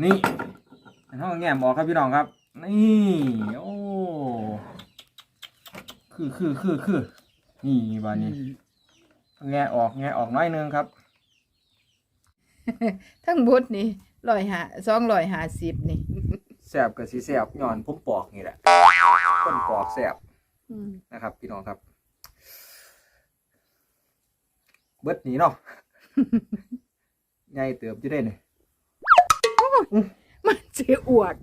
นี่อันห้องแง่บอกครับพี่น้องครับ นี่โอ้คือคือคือคือนี่บานนี้ แง่ออกแง่ออกน้อยหนึงครับ ทั้งบดนี่ร้อยหาสองร้อยหาสิบนี่แสบกับสีแสบย้อนผมปอกนี่แหละคนปอกแสบอืมนะครับ พี่น้องครับ เบิดหนีเนาะใหญ่เติบจะได้เนี่ย มันสิอวด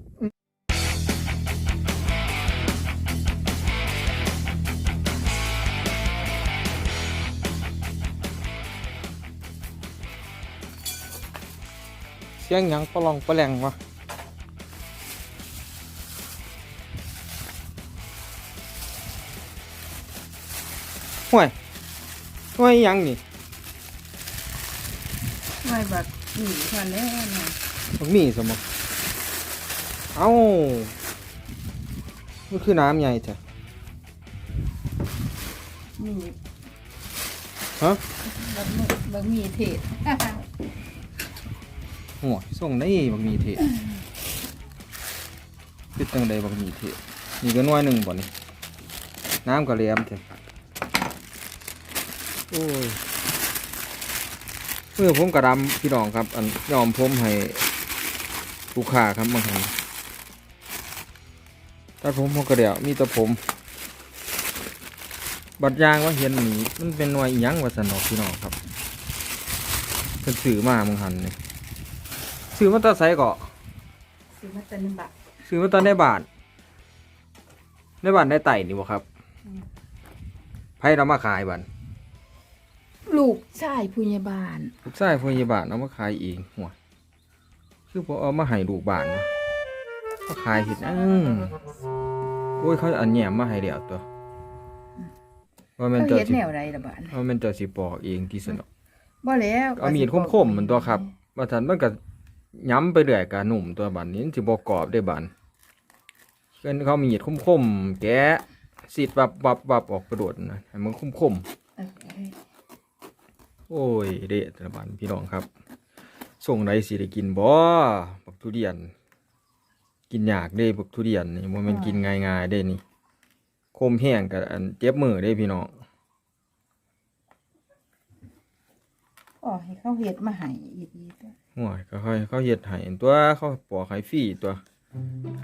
เสียงหยังปลองปลแหลงวะห่วยห่วยหยังนี่ ไม่บักนี่เท่านี้นะ มันมีสมองเอ้ามันคือน้ำใหญ่จ้ะมีฮะบักมีบักมีเทศห่วยส่งได้บักมีเทศปิดตังใดบักมีเทศนี่ก็น้อยหนึ่งบ่นี่น้ำก็เหลียมเถอะโอ้ยเมื่อผมกระดำพี่น้องครับ อันยอมผมให้ ลูกค้าครับบางครั้งแต่ผมผมกระเดียวมีแต่ผม บัดยางว่าเห็นหนีมันเป็นหน่วยอิหยังวาสนอกพี่น้องครับเป็นสื่อมามึงหันนี่สื่อมาตาไซเกาะสิมาตันบักซื้อมาตอนในบ้านในบ้านได้ไต่นี่บ่ครับอืมไผเรามาขายบ้านลูกชายผู้ใหญ่บ้านลูกชายพยาบาลเอามาขายเองหัว คือพอเอามาให้ลูกบ้านนะมาขายเห็ดอังโอ้ยเขาอันแหยมมาให้เดียวตัวว่าแมันเขาเจะเฮ็ดสิแนวใดล่ะบ้านว่าแมันเจะสิปอกเองที่สนอกบ่แล้วเอามีดคมๆเหมือนตัวครับว่าทันมันก็ย้ำไปเรื่อยกะหนุ่มตัวบันนี้มันสิบ่กรอบได้บันเพิ่นเขามีดคมๆแกะสีดบับบับบับออกกระโดดนะให้มันคมๆเออเออโอ้ยเด็ดระบานพี่น้องครับ ส่งไรสิได้กินบ่บักทุเรียน กินยากเด้บักทุเรียนนี่มันเป็นกินง่ายๆเด้นี่คมแห้งกับอันเจ็บมือเด้พี่น้องอ๋อให้เขาเฮ็ดมาให้อีดีๆตัวห่วยก็ค่อยเขาเฮ็ดให้ตัวเขาปอกให้ฟรีตัว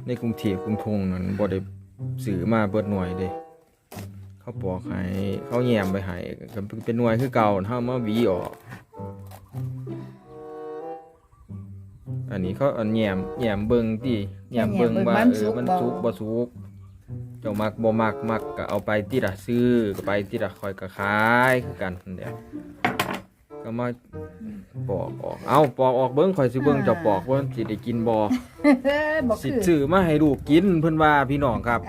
ในกรุงเทพกรุงทงนั่นบ่ได้ซื้อมาเบิดหน่วยเด้เขาปอกให้เขาแยมไปให้ก็เป็นหน่วยคือเก่าเฮามาหวีออก อันนี้เขาอันแยมแยมเบิ่งติแยมเบิ่งว่าเออมันสุกบ่สุกเจ้ามักบ่มักมักก็เอาไปติละซื้อก็ไปติละคอยก็ขายคือกันนั่นแหละก็มาปอกออกเอาปอกออกเบิ่งข่อยสิเบิ่งเจ้าปอกว่าสิได้กินบ่เฮ้ยบ่สิคือซื้อมาให้ลูกกินเพิ่นว่าพี่น้องครับ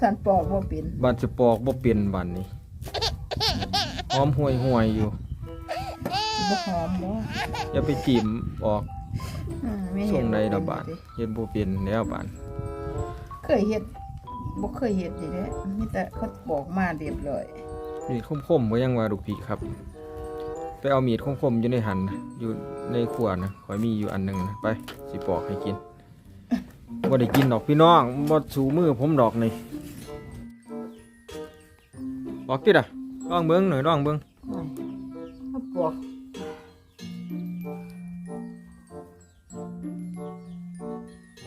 ท่านปอกบ่เป็นบัดสิปอกบ่เป็นบัดนี้หอมห่วยๆอยู่บ่หอมบ่อย่าไปจิ้มออก อืมไม่ส่เห็งนในระบาดเฮ็ดบ่เป็นแล้วบาดเคยเฮ็ดบ่เคยเฮ็ดดิเด้มีแต่เขาบอกมาเรียบร้อยมีดคมๆก็ยังว่าลูกพี่ครับ ไปเอามีดคมๆอยู่ในหันนะอยู่ในขวดนะขอยมีอยู่อันหนึงนะไปสิปอกให้กินบ่ได้กินดอกพี่น้องบ่สูมือผมดอกนี่ปอกติดอะลองเบิ่งหน่อยลองเบิ่งเขาปอก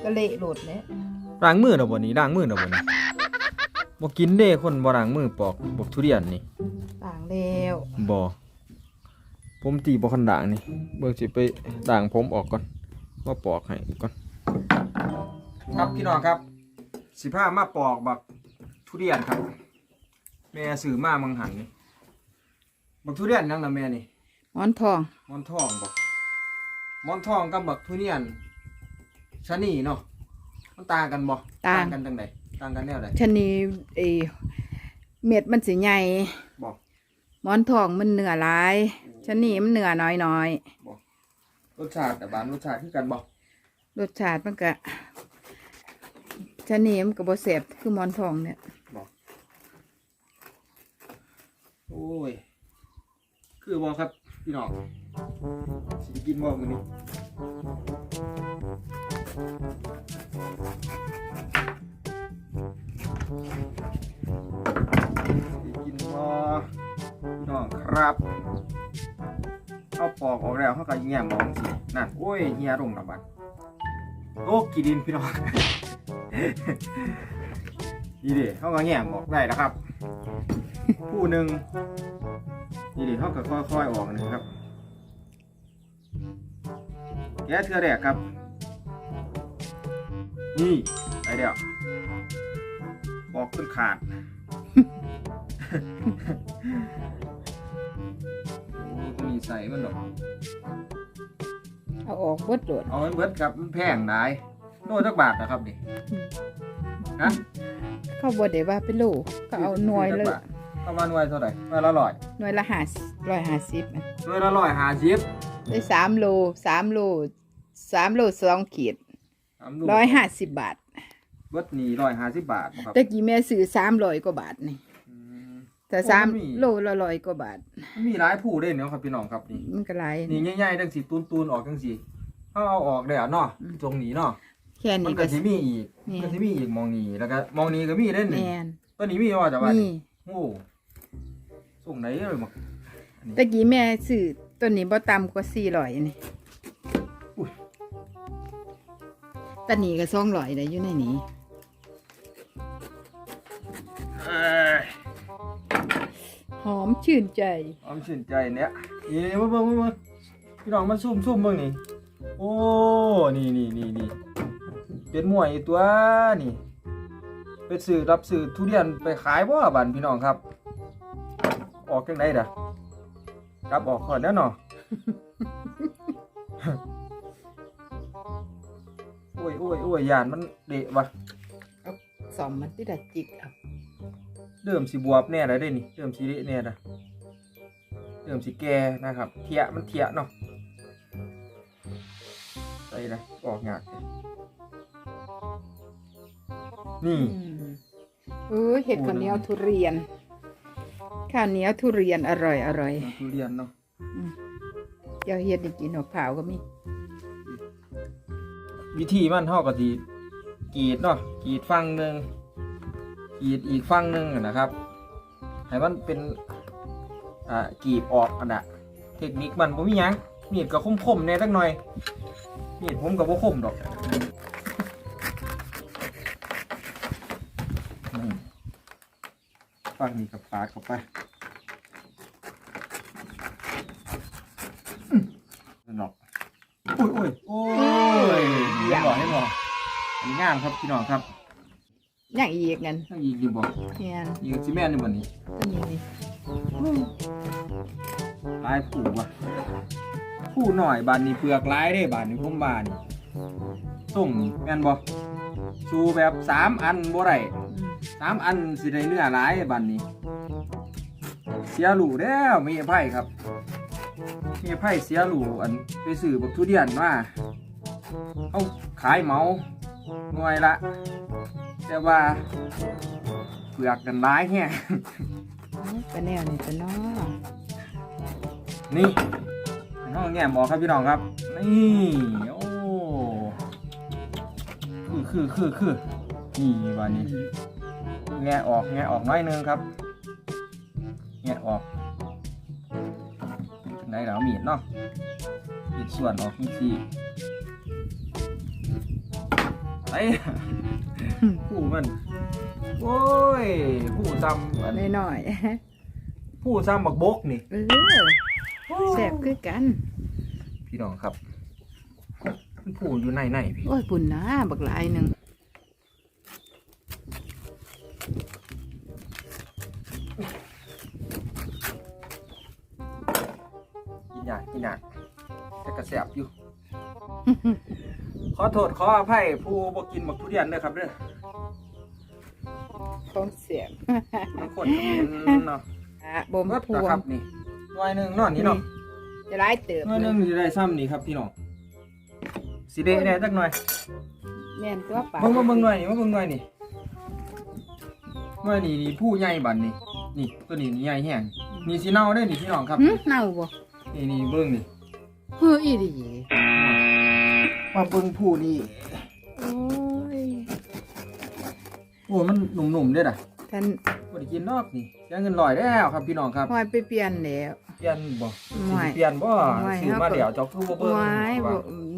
ก็เละโลดแล้วล้างมือดอกบ่นี่ล้างมือดอกบ่นี่บ่กินเด้คนบ่ล้างมือปอกปอกทุเรียนนี่ต่างแล้วบ่ผมตีบ่คันด่างนี่เบิ่งสิไปด่างผมออกก่อนมาปอกให้ก่อน ครับพี่น้องครับสิพามาปอกบักทุเรียนครับ แม่ซื้อมามังหันนี่บักทุเรียนยังนะแม่นี่หมอนทองหมอนทองบ่หมอนทองกับบักทุเรียน ชะนีเนาะมันต่างกันบ่ต่าง กันจังไดต่างกันแนวใดชะนีเออเม็ดมันสิใหญ่บ่ หมอนทองมันเนื้อหลายชะนีมันเนื้อน้อยน้อยรสชาติแต่บานรสชาติคือกันบ่ๆรสชาติมันก็ชะนีมันก็บ่แซ่บคือหมอนทองเนี่ยโอ้ย คือบ่ครับ พี่น้องสิกินบ่มื้อนี้ กินพอพี่น้องครับ เอาปอกออกแล้วเขาก็แง่มองสิ นั่น โอ้ยเฮียลงระบัดโอ้กี่ดินพี่น้องนี่ดิเขาก็แง่มออกได้แล้วครับ ผู้หนึ่งนี่ดิเขาก็ค่อยๆออกนะครับแกเทือแรกครับ นี่ไปเดี๋ยวปอกขึ้นขาด โอ้ตัวนี้ใส่มันหรอก เอาออกเบิดโดดเอาไว้เบิดครับมันแพงได้โลจักบาทนะครับดิฮะเข้าบ่ได้ว่าเป็นโลก็เอาหน่วยเลยประมาณหน่วยเท่าไหร่หน่วยละร้อยหน่วยละห้าร้อยห้าสิบหน่วยละร้อยห้าสิบได้สามโลสามโลสามโลสองขีดสามลูกร้อยห้าสิบบาท เบิดนี่ร้อยห้าสิบบาทบ่ครับตะกี้แม่ซื้อสามร้อยกว่าบาทนี่อืม แต่โอ้สามมันมี โลละร้อยกว่าบาทมันมีหลายผู้เด้เนาะครับพี่น้องครับนี่มันก็หลายนี่ใหญ่ๆจังสีตูนๆออกจังสีเขาเอาออกได้อะเนาะอืมตรงนี้เนาะแค่มันนี้ก็ก็ สิมีอีกแม่นก็สิมีอีกมองนี้แล้วก็มองนี้ก็มีเด้แมนี่นตัวนี้มีว่าจะว่านี่นี่โอ้ส่งไหนเลยมั้งตะกี้แม่ซื้อตัวนี้บ่ต่ำกว่าสี่ร้อยนี่ ตอนนี้ก็สองร้อยได้อยู่ในนี้เอ้ยหอมชื่นใจออมชื่นใจเนี่ยนี่มาเบิ่งมาเบิ่งพี่น้องมันซุ่มซุ่มเบิ่งนี่โอ้นี่นี่นี่นี่เป็นหมวยตัวนี่ไปซื้อรับซื้อทุเรียนไปขายบ่บันพี่น้องครับ ออกจังไดด่ะกลับออกก่อนแล้วเนาะโอ้ยโอ้ยโอ้ยยานมันเดะวะสอมมันที่ดัดจิกเอาเริ่มสิบวบแน่แล้วเด้นี่เริ่มสิเละแน่ละเริ่มสิแก่นะครับ เทียมันเทียเนาะใส่ละออกยากเลยนี่อืมเออเห็ดข้าวเหนียวทุเรียนข้าวเหนียวทุเรียนอร่อยอร่อยทุเรียนเนาะเดี๋ยวเฮ็ดให้กินหัวขาวก็มี วิธีมันเท่ากับทีกรีดเนาะกรีดฟังหนึ่งกรีดอีกฟังหนึ่งนะครับให้มันเป็นอ่ากรีบออกอันนะเทคนิคมันผมมียังมีดก็คมๆแหน่จักหน่อยมีดผมก็บ่คมดอกฟังนี่กับปาดเข้าไปอืมนั่นหรอกโอ้ยโอ้ยโอ้ยเห็นบ่เห็นบ่ อันนี้งามครับพี่น้องครับอย่างอีกนั่นต้องอีกดีบ่แม่นอีกสิแม่นอยู่บ่นี้ตัวนี้นี่ลายผูว่ะผูหน่อยบานนี้เปลือกลายได้บานนี้ผมบานนี่ส่งนี่แม่นบ่ชูแบบสามอันบ่ได้สามอันสิได้เนื้อหลายบานนี้ เสียหลูแล้วมีไพ่ครับ มีไพ่เสียหลูอันไปซื้อบักทุเรียนมาเอาขายเหมา หน่วยละ แต่ว่าเปลือกกันร้ายแฮะก็แนวนี่ตัวน้อนี่น้องแง่มบอกครับพี่น้องครับ นี่โอ้คือคือคือคือนี่วันนี้แงะออกแงะออกน้อยหนึงครับแงะออกเป็นไงแล้วมีดเนาะมีดส่วนออกมีสี่ ไอ้ผู้มัน โอ้ย ผู้ซ้ำอันน้อยผู้ซ้ำบักบกนี่ ๆเออแซ่บคือกัน พี่น้องครับมันผูอยู่ในในพี่โอ้ยปุ่นนะบักหลายหนึง โทษขออภัยผู้บ่กินบักทุเรียนเด้อครับเด้อของเสียบมันคนมันเนาะอะบ่มเบิดพวนะงครับนี่หน่วยหนึงเนอนนี่เนาะจะหลายเติบหน่วยหนึงสิได้ซ้ำนี่ครับพี่น้องสิได้แหน่จักหน่อยแม่นตัวปลาเบิ่งมาเบิ่งหน่อยนี่มาเบิ่งหน่อยนี่หน่วยนี่นี่ผู้ใหญ่บัดนี่นี่ตัวนี้นี่ใหญ่แห้งนี่สิเน่าได้อนี่พี่น้องครับหึเน่าบ่นี่นี่เบิ่งนี่เฮ้ออีดี มาเบิ่งผู้นี่โอ้ยโอ้มันหนุ่มๆเนี่ยนะท่านบ่ได้กินนอกนี่เสีเงินลอยแล้วครับพี่น้องครับหอยไปเปลี่ยนแล้ว เปลี่ยนบ่สิไม่เปลี่ยนบ่ไซื้อมาเดี๋ยวเจ้าคือบ่เบิ้งไวยบ่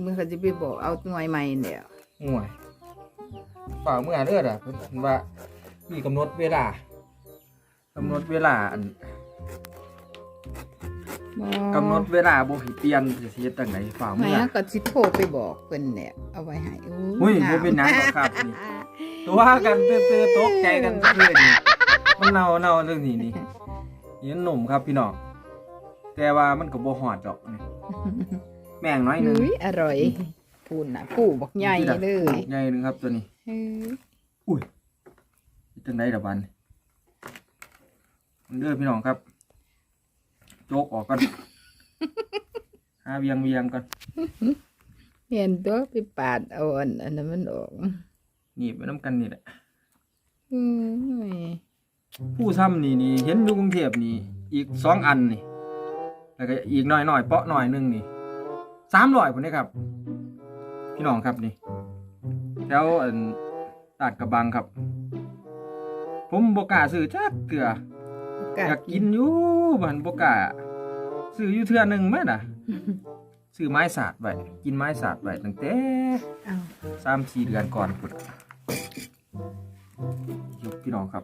มันก็สิไปบอกเอาหน่วยใหม่เนี่ยหวยฝ่าเมื่อเด้อน่ะเพิ่นว่ามีกำหนดเวลากำหนดเวลาอัน กำหนดเวลาบ่ให้เปลี่ยนสิเฮ็ดจังไดฝากไม่เมื่อฮะก็สิโทรไปบอกเพิ่นแล้วเอาไว้ให้อุ้ยบ่เป็นหยังหรอกครับนี่ตัวกันเตื้อๆตกใจกันเพื่อนนี่มันเน่าเน่าเรื่องนี้นี่นี่มันหนุ่มครับพี่น้องแต่ว่ามันก็บ่ฮอดดอกนี่แม่งน้อยหนึงอุ้ยอร่อยพูนน่ะผู้บอกใหญ่เลยใหญ่หนึงครับตัวนี้เอออุ้ยจังไดล่ะบัดนมันเด้อพี่น้องครับ โจกออกก่อนหาเวียงเวียงก่อนเห็นตัวไปปาดเอาอันอันนั้นมันออกหนีบไปน้ำกันนี่แหละอืมผู้ซ้ำนี่นี่เห็นอยู่กรุงเทพนี่ อีกสองอันนี่ แล้วก็อีกหน่อยหน่อยๆเปาะหน่อยหนึงนี่สามร้อยพุ่นนี่ครับ พี่น้องครับนี่แถวอันตาดกระบังครับ ผมบกล้าซื้อจักเกลือ อยากกินอยู่บันบกล้าซื้ออยู่เทื่อหนึงแม่น่ะซื้อไม้สาดไว้กินไม้สาดไว้ตั้งแต่เอาสามสี่เดือนก่อนพุ่นพี่น้องครับ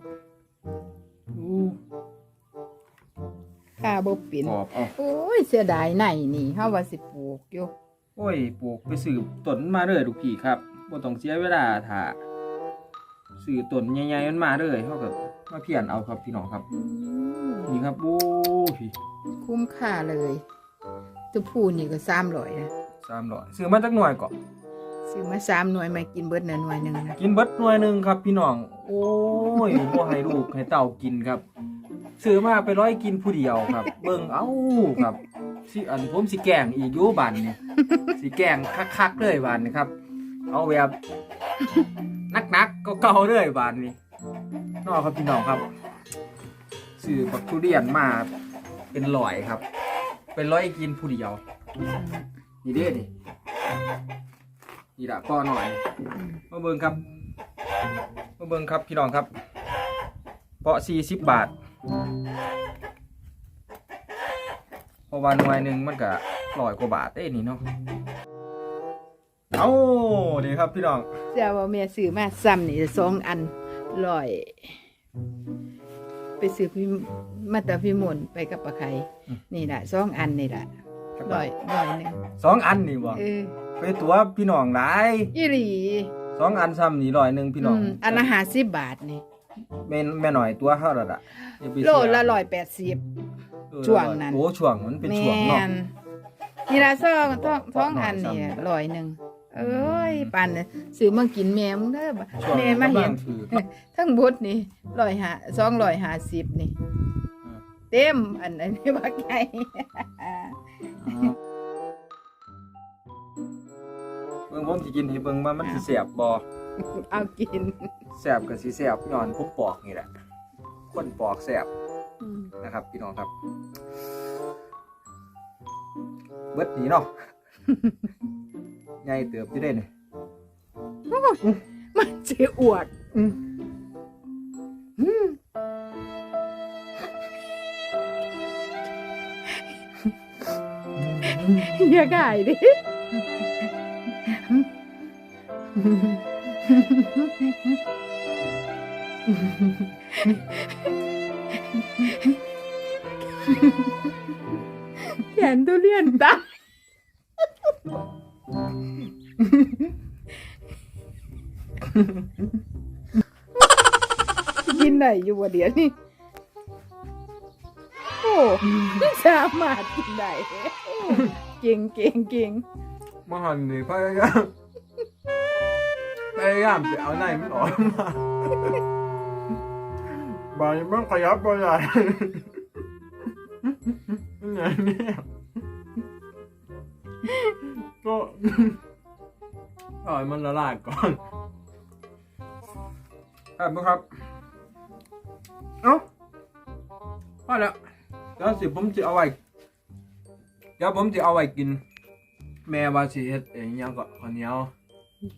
อู้ข้าบ่เป็นกรอบเอะโอ้ยเสียดายไหนนี่เฮาว่าสิปลูกอยู่โอ้ยปลูกไปสืบต้นมาเลยลูกพี่ครับบ่ต้องเสียเวลาถ้าสื่อต้นใหญ่ๆมันมาเลยเฮาก็ มาเพียนเอาครับพี่น้องครับ อืมนี่ครับโอ้พี่คุ้มค่าเลย ตัวผู้นี่ก็300นะ300ซื้อมาจักหน่วยก่อนซื้อมาสามหน่วยมากินเบิดน่ะหน่วยหนึงนะกินเบิดหน่วยหนึงครับ พี่น้อง โอ้ยบ่ให้ลูกให้เต้ากินครับซื้อมาไปร้อยกินผู้เดียวครับ เบิ่งเอ้าครับสิอันผมสิแกล้งอีกอยู่บัดนี่สิแกล้งคักๆเลยบัดนี่ครับ เอาแบบนักๆเก่าๆเลยบัดนี่ นอครับพี่น้องครับซื้อบักทุเรียนมาเป็นร้อยครับ เป็นร้อยกินผู้เดียวนี่เด้นี่นี่ละพ่อหน่อยมาเบิ่งครับมาเบิ่งครับพี่น้องครับเปาะสี่สิบบาทเพราะว่าหน่วยหนึ่งมันก็ร้อยกว่าบาทเด้นี่เนาะเอาดีครับพี่น้องเจ้าว่าแม่ซื้อมาซ้ำนี่สองอัน ร้อย ไปซื้อพี่มาตาพี่มนต์ไปกับปลาไข่อืมนี่แหละสองอันนี่แหละร้อยร้อยหนึงสองอันนี่บ่เออไปตัวพี่น้องหลายอีหลีสองอันซ้ำนี่ร้อยหนึ่งพี่น้องมอันละห้าสิบบาทนี่แม่นแม่หน่อยตัวเท่าระดับโลละร้อยแปดสิบช่วงนั้นโอ้ช่วงมันเป็นแมช่วงเนาะนนี่ละสองท้องท้องเพราะหน่อยอันนี่ซ้ำร้อยหนึ่ง เอ้ยปันน่ะซื้อมากินแม่มึงเด้อบ่ช่วงแม่มาเห็นกำลังถือทั้งบดนี่ร้อยห้าสองร้อยห้าสิบนี่ เต็มอันอันนี้บักใหญ่เบิ่งผมสิกินให้เบิ่งว่ามันสิแซ่บบ่เอากินแซ่บก็สิแซ่บย้อนผมปอกนี่แหละคนปอกแซ่บนะครับพี่น้องครับ เบิดนี้เนาะ ใหญ่เติบอยู่ได้นี่มันจะอวดอืมอย่าก่ายดิแขนทุเรียนตาย กินไหนอยู่วะเดี๋ยวนี้โอ้สามารถกินได้เก่งเก่งเก่งมาหันนี่พยายามพยายามจะเอาในมันออกมาบางมันขยับบ่ได้มันอย่างนี้ ก็ปล่อยมันละลายก่อนครับครับ เอ้าพอแล้วเดี๋ยวสิผมจะเอาไว้เดี๋ยวผมจะเอาไว้กิน แม่ว่าสิเฮ็ดเองยังก็ข้าวเหนียว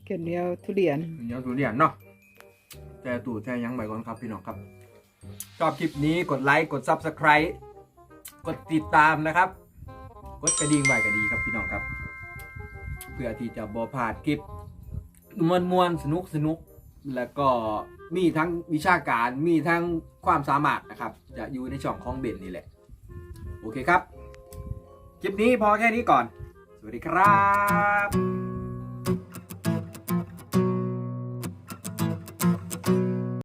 เกันเดียวทุเรียนข้าวเหนียวทุเรียนเนาะแต่ตู่แช่ยังไปก่อนครับพี่น้องครับ ชอบคลิปนี้กดไลค์กด Subscribe กดติดตามนะครับ กดกระดิ่งไว้ก็ดีครับพี่น้องครับ เพื่อที่จะบอพลาดคลิปมวนมวนสนุกสนุกแล้วก็มีทั้งวิชาการมีทั้งความสามารถนะครับ จะอยู่ในช่องของเบนนี่แหละ โอเคครับ คลิปนี้พอแค่นี้ก่อน สวัสดีครับ